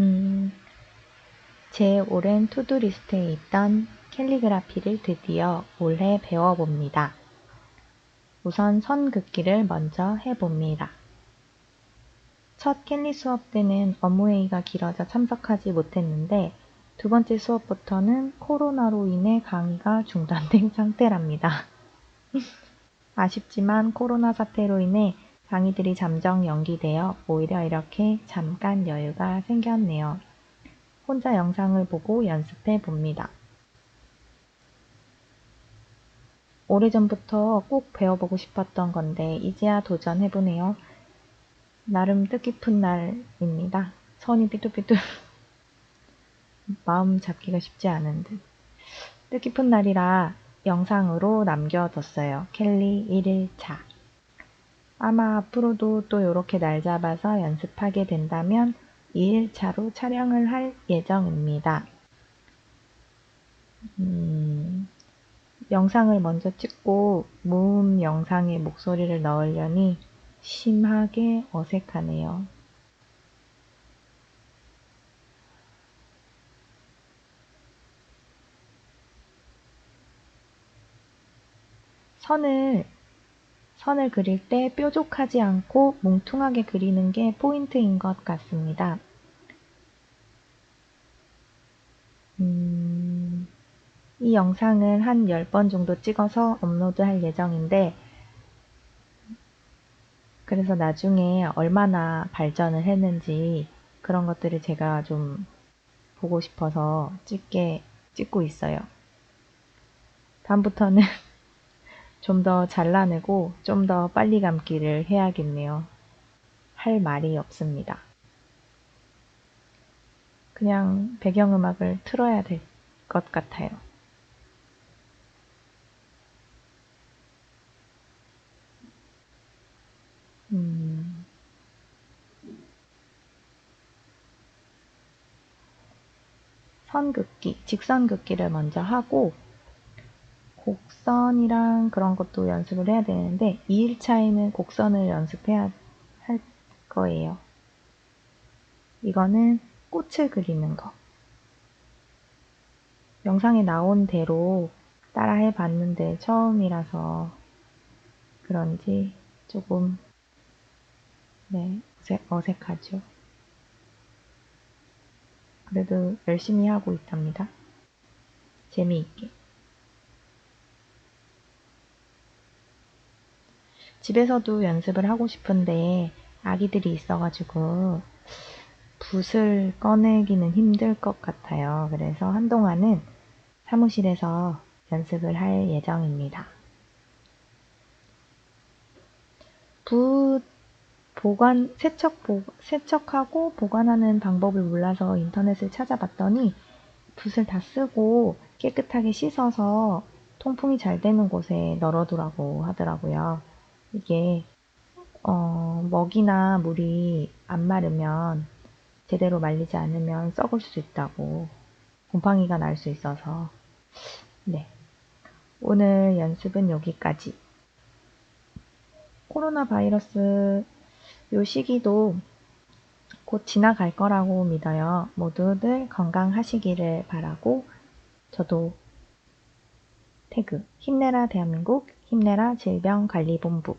음, 제 오랜 투두 리스트에 있던 캘리그라피를 드디어 올해 배워봅니다. 우선 선 긋기를 먼저 해봅니다. 첫 캘리 수업 때는 업무회의가 길어져 참석하지 못했는데 두 번째 수업부터는 코로나로 인해 강의가 중단된 상태랍니다. 아쉽지만 코로나 사태로 인해 강의들이 잠정 연기되어 오히려 이렇게 잠깐 여유가 생겼네요. 혼자 영상을 보고 연습해 봅니다. 오래전부터 꼭 배워보고 싶었던 건데 이제야 도전해보네요. 나름 뜻깊은 날입니다. 선이 삐뚤삐뚤 마음 잡기가 쉽지 않은 듯. 뜻깊은 날이라 영상으로 남겨뒀어요. 켈리 1일차. 아마 앞으로도 또 이렇게 날 잡아서 연습하게 된다면 2일차로 촬영을 할 예정입니다. 음, 영상을 먼저 찍고 무음 영상에 목소리를 넣으려니 심하게 어색하네요. 선을 선을 그릴 때 뾰족하지 않고 뭉퉁하게 그리는 게 포인트인 것 같습니다. 음, 이 영상은 한 10번 정도 찍어서 업로드 할 예정인데 그래서 나중에 얼마나 발전을 했는지 그런 것들을 제가 좀 보고 싶어서 찍게 찍고 있어요. 다음부터는 좀 더 잘라내고 좀 더 빨리 감기를 해야겠네요. 할 말이 없습니다. 그냥 배경음악을 틀어야 될 것 같아요. 음. 선 긋기, 직선 긋기를 먼저 하고 곡선이랑 그런 것도 연습을 해야 되는데 2일차에는 곡선을 연습해야 할 거예요. 이거는 꽃을 그리는 거. 영상에 나온 대로 따라 해봤는데 처음이라서 그런지 조금 네, 어색, 어색하죠. 그래도 열심히 하고 있답니다. 재미있게. 집에서도 연습을 하고 싶은데 아기들이 있어가지고 붓을 꺼내기는 힘들 것 같아요. 그래서 한동안은 사무실에서 연습을 할 예정입니다. 붓 보관, 세척, 보, 세척하고 보관하는 방법을 몰라서 인터넷을 찾아봤더니 붓을 다 쓰고 깨끗하게 씻어서 통풍이 잘 되는 곳에 널어두라고 하더라고요. 이게 어, 먹이나 물이 안 마르면 제대로 말리지 않으면 썩을 수 있다고 곰팡이가 날 수 있어서. 네. 오늘 연습은 여기까지. 코로나 바이러스 요 시기도 곧 지나갈 거라고 믿어요. 모두들 건강하시기를 바라고 저도 태그 힘내라 대한민국 힘내라 질병관리본부